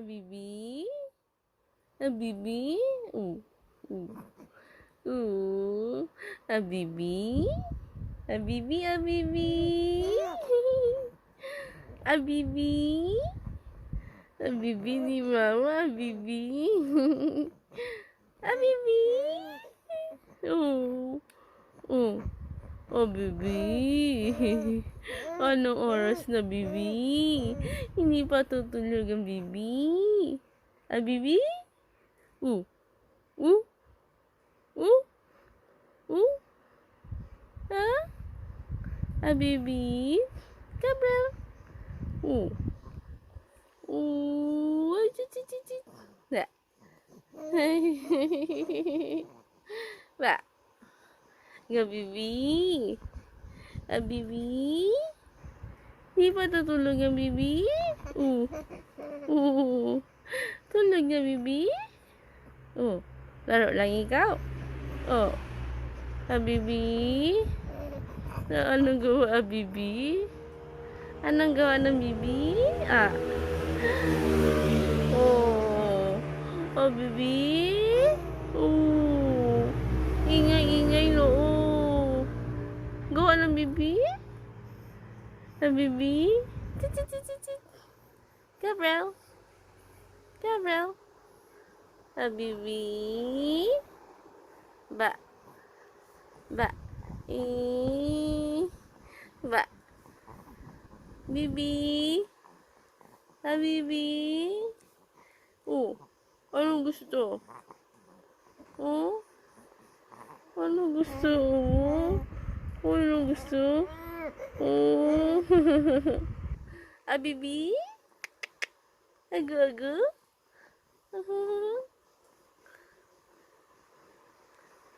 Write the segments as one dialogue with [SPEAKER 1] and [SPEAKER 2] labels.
[SPEAKER 1] বিবি? বিবি? উ উ উ বিবি? বিবি বিবি? বিবি? বিবি নি মামা বিবি? বিবি Oh, baby. Anong oras na, baby? Hindi pa tutulog ang baby. Ah, baby? Uh. Uh. Uh. Uh. Ha? Ah, baby? Gabriel? Uh. Uh. Ay, chit, chit, chit. Ba. Baby. Ah, baby? Di pa tutulog ang baby? Uh. Uh. Tulog na, baby? Oh. Laro lang ikaw. Oh. Ah, baby? Na anong gawa, ah, baby? Anong gawa ng baby? Ah. Oh. Oh, baby? Gawa ng bibi? Ng bibi? Tit, tit, tit, tit, tit. Gabriel? Gabriel? Ang bibi? Ba? Ba? E? Ba? Bibi? Ah, bibi? Oh, anong gusto? Oh? Ano gusto mo? Ano gusto? Oh. ah, bibi? Ago-ago? Uh-huh.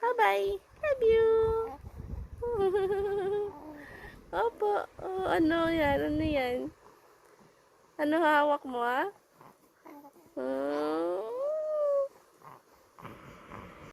[SPEAKER 1] Bye-bye. Love you. Opo. Oh, ano yan? Ano yan? Ano hawak mo, ah? Oh.